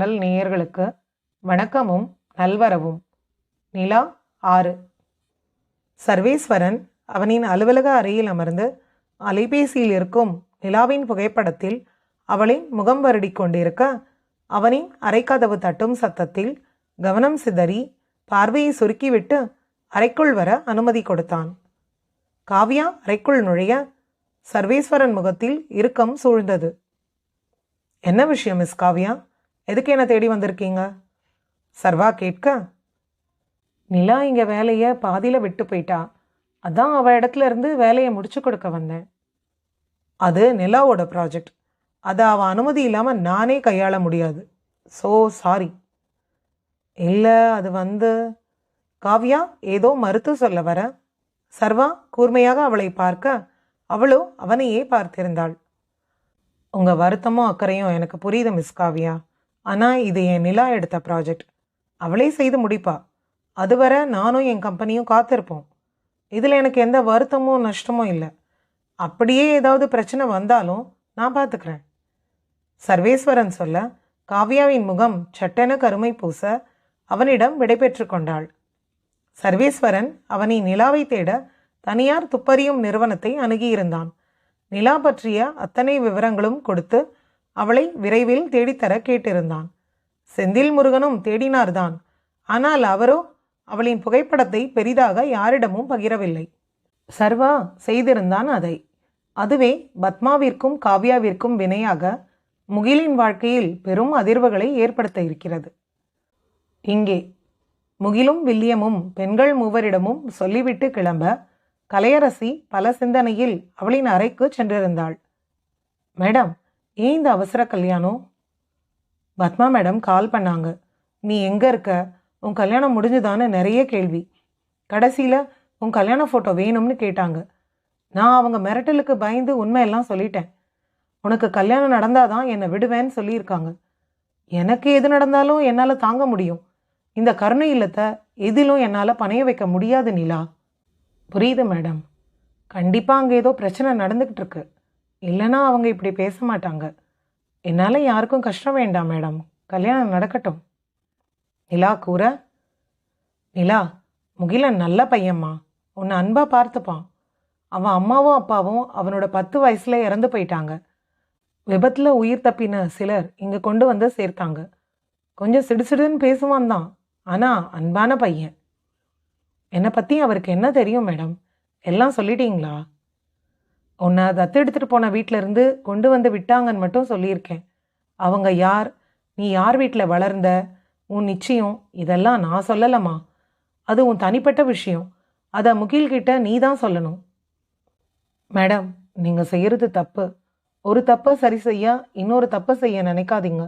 நல் நேயர்களுக்கு வணக்கமும் நல்வரவும். நிலா ஆறு. சர்வேஸ்வரன் அவனின் அலுவலக அறையில் அமர்ந்து அலைபேசியில் இருக்கும் நிலாவின் புகைப்படத்தில் அவளின் முகம் வருடிக் கொண்டிருக்க அவனின் அரைக்கதவு தட்டும் சத்தத்தில் கவனம் சிதறி பார்வையை சுருக்கிவிட்டு அறைக்குள் வர அனுமதி கொடுத்தான். காவ்யா அறைக்குள் நுழைய சர்வேஸ்வரன் முகத்தில் இறுக்கம் சூழ்ந்தது. என்ன விஷயம் மிஸ் காவ்யா? எதுக்கு என்ன தேடி வந்திருக்கீங்க? சர்வா கேட்க நிலா இங்கே வேலையை பாதியில் விட்டு போயிட்டா. அதான் அவள் இடத்துல இருந்து வேலையை முடிச்சு கொடுக்க வந்தேன். அது நிலாவோட ப்ராஜெக்ட் அதை அவள் அனுமதி இல்லாமல் நானே கையாள முடியாது. ஸோ சாரி இல்லை அது வந்து காவ்யா ஏதோ மறுத்து சொல்ல வர. சர்வா கூர்மையாக அவளை பார்க்க அவளோ அவனையே பார்த்திருந்தாள். உங்கள் வருத்தமும் அக்கறையும் எனக்கு புரியுது மிஸ் காவ்யா. ஆனால் இது என் நிலா எடுத்த ப்ராஜெக்ட் அவளே செய்து முடிப்பா. அதுவரை நானும் என் கம்பெனியும் காத்திருப்போம். இதில் எனக்கு எந்த வருத்தமும் நஷ்டமும் இல்லை. அப்படியே ஏதாவது பிரச்சனை வந்தாலும் நான் பார்த்துக்கிறேன் சர்வேஸ்வரன் சொல்ல காவ்யாவின் முகம் சட்டென கருமை பூச அவனிடம் விடைபெற்று கொண்டாள். சர்வேஸ்வரன் அவனை நிலாவை தேட தனியார் துப்பறியும் நிறுவனத்தை அணுகியிருந்தான். நிலா பற்றிய அத்தனை விவரங்களும் கொடுத்து அவளை விரைவில் தேடித்தர கேட்டிருந்தான். செந்தில் முருகனும் தேடினார்தான். ஆனால் அவரோ அவளின் புகைப்படத்தை பெரிதாக யாரிடமும் பகிரவில்லை. சர்வா செய்திருந்தான் அதை. அதுவே பத்மாவிற்கும் காவ்யாவிற்கும் வினையாக முகிலின் வாழ்க்கையில் பெரும் அதிர்வுகளை ஏற்படுத்த இருக்கிறது. இங்கே முகிலும் வில்லியமும் பெண்கள் மூவரிடமும் சொல்லிவிட்டு கிளம்ப கலையரசி பல சிந்தனையில் அவளின் அறைக்கு சென்றிருந்தாள். மேடம் ஏன் இந்த அவசர கல்யாணம்? பத்மா மேடம் கால் பண்ணாங்க. நீ எங்கே இருக்க? உன் கல்யாணம் முடிஞ்சுதான்னு நிறைய கேள்வி. கடைசியில் உன் கல்யாண ஃபோட்டோ வேணும்னு கேட்டாங்க. நான் அவங்க மிரட்டலுக்கு பயந்து உண்மையெல்லாம் சொல்லிட்டேன். உனக்கு கல்யாணம் நடந்தாதான் என்னை விடுவேன்னு சொல்லியிருக்காங்க. எனக்கு எது நடந்தாலும் என்னால் தாங்க முடியும். இந்த கருணை இல்லத்தை எதிலும் என்னால் பணைய வைக்க முடியாது நிலா. புரியுது மேடம். கண்டிப்பாக அங்கே ஏதோ பிரச்சனை நடந்துக்கிட்டு இருக்கு. இல்லைன்னா அவங்க இப்படி பேச மாட்டாங்க. என்னால் யாருக்கும் கஷ்டம் வேண்டாம் மேடம். கல்யாணம் நடக்கட்டும். நிலா கூற நிலா முகிலன் நல்ல பையம்மா. உன்னை அன்பாக பார்த்துப்பான். அவன் அம்மாவும் அப்பாவும் அவனோட பத்து வயசுல இறந்து போயிட்டாங்க. விபத்தில் உயிர் தப்பின சிலர் இங்கே கொண்டு வந்து சேர்த்தாங்க. கொஞ்சம் சிடுசிடுன்னு பேசுவான் தான். ஆனால் அன்பான பையன். என்னை பற்றி அவருக்கு என்ன தெரியும் மேடம்? எல்லாம் சொல்லிட்டீங்களா? உன்னை தத்து எடுத்துகிட்டு போன வீட்டிலேருந்து கொண்டு வந்து விட்டாங்கன்னு மட்டும் சொல்லியிருக்கேன். அவங்க யார்? நீ யார் வீட்டில் வளர்ந்த? உன் நிச்சயம் இதெல்லாம் நான் சொல்லலம்மா. அது உன் தனிப்பட்ட விஷயம். அதை முகில்கிட்ட நீ தான் சொல்லணும். மேடம் நீங்கள் செய்கிறது தப்பு. ஒரு தப்பை சரி செய்ய இன்னொரு தப்பை செய்ய நினைக்காதீங்க.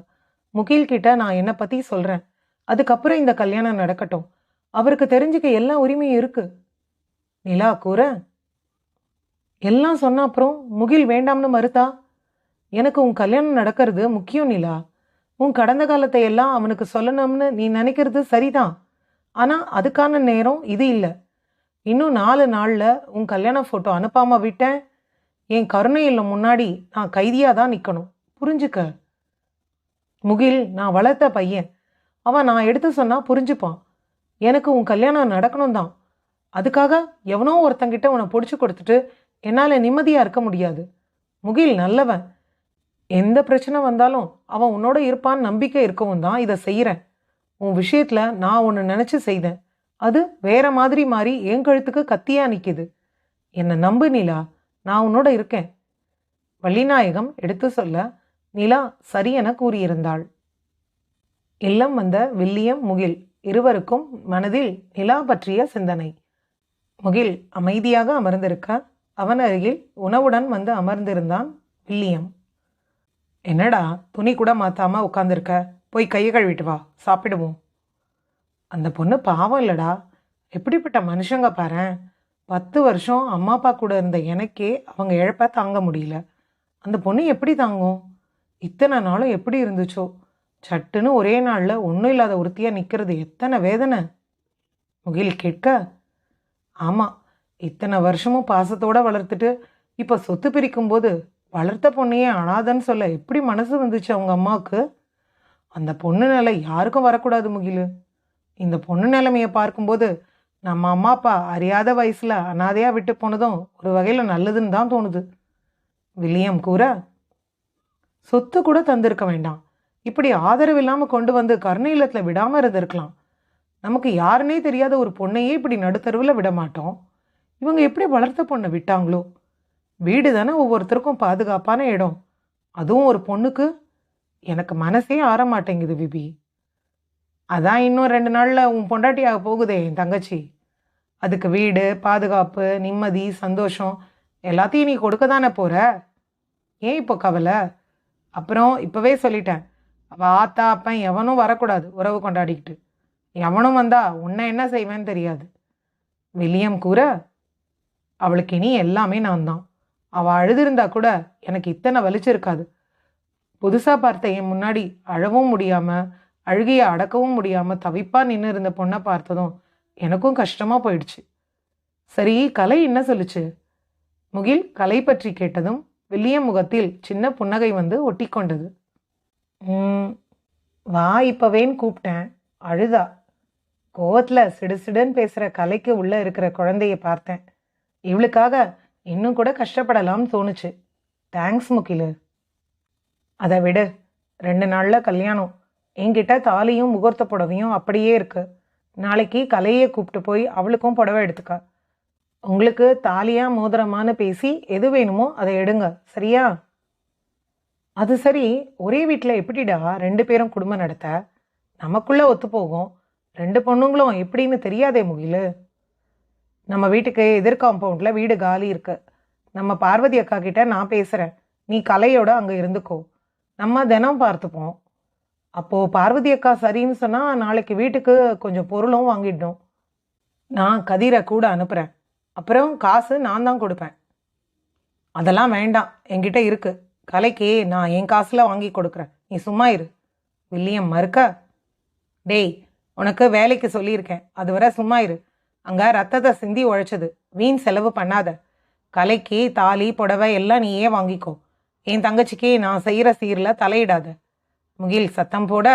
முகில்கிட்ட நான் என்னை பற்றி சொல்கிறேன் அதுக்கப்புறம் இந்த கல்யாணம் நடக்கட்டும். அவருக்கு தெரிஞ்சுக்க எல்லா உரிமையும் இருக்குது நிலா கூற. எல்லாம் சொன்ன அப்புறம் முகில் வேண்டாம்னு மறுத்தா? எனக்கு உன் கல்யாணம் நடக்கிறது முக்கியம் நிலா. உன் கடந்த காலத்தை எல்லாம் அவனுக்கு சொல்லணும்னு நீ நினைக்கிறது சரிதான். ஆனால் அதுக்கான நேரம் இது இல்லை. இன்னும் நாலு நாளில் உன் கல்யாண ஃபோட்டோ அனுப்பாமல் விட்டேன். என் கருணை இல்லை முன்னாடி நான் கைதியாக தான் நிற்கணும் புரிஞ்சுக்க? முகில் நான் வளர்த்த பையன். அவன் நான் எடுத்து சொன்னால் புரிஞ்சுப்பான். எனக்கு உன் கல்யாணம் நடக்கணும் தான். அதுக்காக எவனோ ஒருத்தங்கிட்ட உன்னை பிடிச்சி கொடுத்துட்டு என்னால் நிம்மதியாக இருக்க முடியாது. முகில் நல்லவன். எந்த பிரச்சனை வந்தாலும் அவன் உன்னோட இருப்பான்னு நம்பிக்கை இருக்கவும் தான் இதை செய்கிறேன் உன் விஷயத்தில் நான் ஒன்று நினச்சி செய்தேன். அது வேற மாதிரி மாறி என் கழுத்துக்கு கத்தியாக நிற்கிது என்னை நம்பு நிலா. நான் உன்னோட இருக்கேன். வள்ளிநாயகம் எடுத்து சொல்ல நிலா சரியென கூறியிருந்தாள். இல்லம் வந்த வில்லியம் முகில் இருவருக்கும் மனதில் நிலா பற்றிய சிந்தனை. முகில் அமைதியாக அமர்ந்திருக்க அவன் அருகில் உணவுடன் வந்து அமர்ந்திருந்தான் வில்லியம். என்னடா துணி கூட மாத்தாம உட்காந்துருக்க போய் கையை கழுவிட்டு வா சாப்பிடுவோம். அந்த பொண்ணு பாவம் இல்லடா. எப்படிப்பட்ட மனுஷங்க பாரேன் பத்து வருஷம் அம்மா அப்பா கூட இருந்த எனக்கே அவங்க இழப்ப தாங்க முடியல. அந்த பொண்ணு எப்படி தாங்கும்? இத்தனை நாளும் எப்படி இருந்துச்சோ? சட்டுன்னு ஒரே நாளில் ஒன்றும் இல்லாத ஒருத்தியாக நிற்கிறது எத்தனை வேதனை? முகில் கேட்க? ஆமாம் இத்தனை வருஷமும் பாசத்தோடு வளர்த்துட்டு இப்போ சொத்து பிரிக்கும்போது வளர்த்த பொண்ணையே அனாதன்னு சொல்ல எப்படி மனசு வந்துச்சு அவங்க அம்மாவுக்கு? அந்த பொண்ணு நிலை யாருக்கும் வரக்கூடாது முகிலு. இந்த பொண்ணு நிலைமையை பார்க்கும்போது நம்ம அம்மா அப்பா அறியாத வயசில் அனாதையாக விட்டு போனதும் ஒரு வகையில் நல்லதுன்னு தான் தோணுது. வில்லியம் கூற சொத்து கூட தந்திருக்க வேண்டாம். இப்படி ஆதரவு இல்லாமல் கொண்டு வந்து கருணை இல்லத்தில் விடாமல் இருந்திருக்கலாம். நமக்கு யாருன்னே தெரியாத ஒரு பொண்ணையே இப்படி நடுத்தருவில் விட மாட்டோம். இவங்க எப்படி வளர்த்த பொண்ணை விட்டாங்களோ? வீடு தானே ஒவ்வொருத்தருக்கும் பாதுகாப்பான இடம். அதுவும் ஒரு பொண்ணுக்கு? எனக்கு மனசே ஆற மாட்டேங்குது விபி. அதான் இன்னும் ரெண்டு நாளில் உன் பொண்டாட்டியாக போகுதே என் தங்கச்சி. அதுக்கு வீடு பாதுகாப்பு நிம்மதி சந்தோஷம் எல்லாத்தையும் நீ கொடுக்க தானே போகிற ஏன் இப்போ கவலை? அப்புறம் இப்போவே சொல்லிட்டேன். அவள் ஆத்தா அப்பன் எவனும் வரக்கூடாது உறவு கொண்டாடிக்கிட்டு. எவனும் வந்தா உன்னை என்ன செய்வேன்னு தெரியாது. வில்லியம் கூற அவளுக்கு இனி எல்லாமே நான் தான். அவள் அழுதிருந்தா கூட எனக்கு இத்தனை வலிச்சிருக்காது புதுசாக பார்த்த என் முன்னாடி அழவும் முடியாமல் அழுகையை அடக்கவும் முடியாமல் தவிப்பாக நின்று இருந்த பொண்ணை பார்த்ததும் எனக்கும் கஷ்டமாக போயிடுச்சு. சரி கலை என்ன சொல்லுச்சு? முகில் கலை பற்றி கேட்டதும் வில்லியம் முகத்தில் சின்ன புன்னகை வந்து ஒட்டி கொண்டது வா இப்பவேன்னு கூப்பிட்டேன். அழுதா? கோவத்தில் சிடுசிடுன்னு பேசுகிற கலைக்கு உள்ளே இருக்கிற குழந்தைய பார்த்தேன். இவளுக்காக இன்னும் கூட கஷ்டப்படலாம்னு தோணுச்சு. தேங்க்ஸ் முகிலு. அதை விடு. ரெண்டு நாளில் கல்யாணம். என்கிட்ட தாலியும் முகூர்த்த புடவையும் அப்படியே இருக்கு. நாளைக்கு கலையை கூப்பிட்டு போய் அவளுக்கும் புடவை எடுத்துக்க. உங்களுக்கு தாலியா மோதிரமான்னு பேசி எது வேணுமோ அதை எடுங்க. சரியா? அது சரி. ஒரே வீட்டில் எப்படிடா ரெண்டு பேரும் குடும்பம் நடத்த? நமக்குள்ளே ஒத்து போகும் ரெண்டு பொண்ணுங்களும் எப்படின்னு தெரியாதே முகிலு. நம்ம வீட்டுக்கு எதிர் காம்பவுண்டில் வீடு காலி இருக்கு. நம்ம பார்வதி அக்கா கிட்ட நான் பேசுகிறேன் நீ கலையோட அங்கே இருந்துக்கோ. நம்ம தினம் பார்த்துப்போம். அப்போது பார்வதி அக்கா சரின்னு சொன்னால் நாளைக்கு வீட்டுக்கு கொஞ்சம் பொருளும் வாங்கிடணும். நான் கதிரை கூட அனுப்புகிறேன் அப்புறம் காசு நான் தான் கொடுப்பேன். அதெல்லாம் வேண்டாம். என்கிட்ட இருக்கு. கலைக்கு நான் என் காசில் வாங்கி கொடுக்குறேன். நீ சும்மா இரு. வில்லியம் மறுக்க டேய் உனக்கு வேலைக்கு சொல்லியிருக்கேன். அதுவரை சும்மா இரு. அங்கே ரத்தத்தை சிந்தி உழைச்சது. வீண் செலவு பண்ணாத. கலைக்கு தாலி புடவை எல்லாம் நீயே வாங்கிக்கோ. என் தங்கச்சிக்கு நான் செய்கிற சீரில் தலையிடாத. முகில் சத்தம் போட.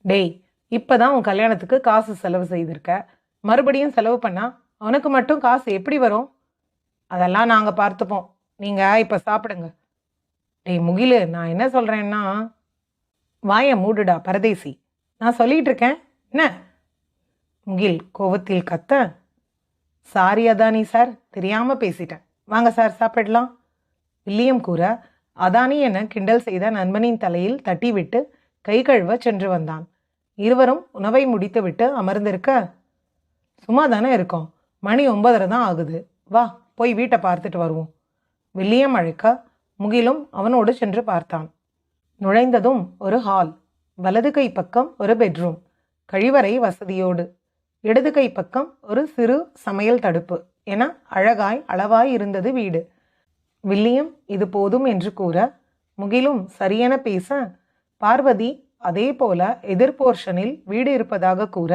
டேய் இப்பதான் உன் கல்யாணத்துக்கு காசு செலவு செய்திருக்க. மறுபடியும் செலவு பண்ணால் உனக்கு மட்டும் காசு எப்படி வரும்? அதெல்லாம் நாங்கள் பார்த்துப்போம். நீங்கள் இப்போ சாப்பிடுங்க. டேய் முகிலு நான் என்ன சொல்கிறேன்னா வாயை மூடுடா பரதேசி. நான் சொல்லிகிட்ருக்கேன் இருக்கேன். என்ன? முகில் கோவத்தில் கத்த சாரி அதானி சார் தெரியாமல் பேசிட்டேன். வாங்க சார் சாப்பிடலாம். வில்லியம் கூற அதானி என கிண்டல் செய்த நண்பனின் தலையில் தட்டிவிட்டு கை கழுவ சென்று வந்தான். இருவரும் உணவை முடித்துவிட்டு அமர்ந்திருக்க சும்மா தானே இருக்கோம். மணி ஒன்பதரை தான் ஆகுது. வா போய் வீட்டை பார்த்துட்டு வருவோம். வில்லியம் அழைக்க முகிலும் அவனோடு சென்று பார்த்தான். நுழைந்ததும் ஒரு ஹால். வலது கை பக்கம் ஒரு பெட்ரூம். கழிவறை வசதியோடு. இடது கை பக்கம் ஒரு சிறு சமையல் தடுப்பு. என அழகாய் அளவாய் இருந்தது வீடு. வில்லியம் இது போதும் என்று கூற முகிலும் சரியென பேச பார்வதி அதே போல எதிர் போர்ஷனில் வீடு இருப்பதாக கூற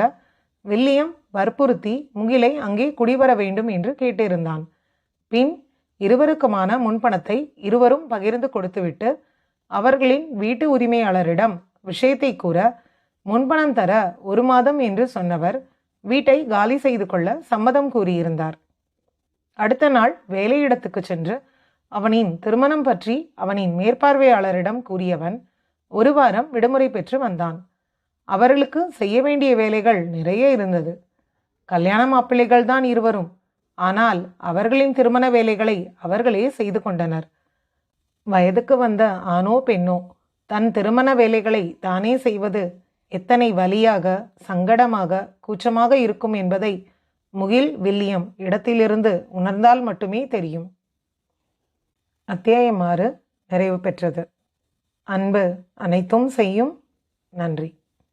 வில்லியம் வற்புறுத்தி முகிலை அங்கே குடிவர வேண்டும் என்று கேட்டிருந்தான். பின் இருவருக்குமான முன்பணத்தை இருவரும் பகிர்ந்து கொடுத்துவிட்டு அவர்களின் வீட்டு உரிமையாளரிடம் விஷயத்தை கூற முன்பணம் தர ஒரு மாதம் என்று சொன்னவர் வீட்டை காலி செய்து கொள்ள சம்மதம் கூறியிருந்தார். அடுத்த நாள் வேலையிடத்துக்கு சென்று அவனின் திருமணம் பற்றி அவனின் மேற்பார்வையாளரிடம் கூறியவன் ஒரு வாரம் விடுமுறை பெற்று வந்தான். அவர்களுக்கு செய்ய வேண்டிய வேலைகள் நிறைய இருந்தது. கல்யாண மாப்பிள்ளைகள் தான் இருவரும். ஆனால் அவர்களின் திருமண வேலைகளை அவர்களே செய்து கொண்டனர். வயதுக்கு வந்த ஆணோ பெண்ணோ தன் திருமண வேலைகளை தானே செய்வது எத்தனை வலியாக சங்கடமாக கூச்சமாக இருக்கும் என்பதை முகில் வில்லியம் இடத்திலிருந்து உணர்ந்தால் மட்டுமே தெரியும். அத்தியாயம் ஆறு நிறைவு பெற்றது. அன்பு அனைத்தும் செய்யும். நன்றி.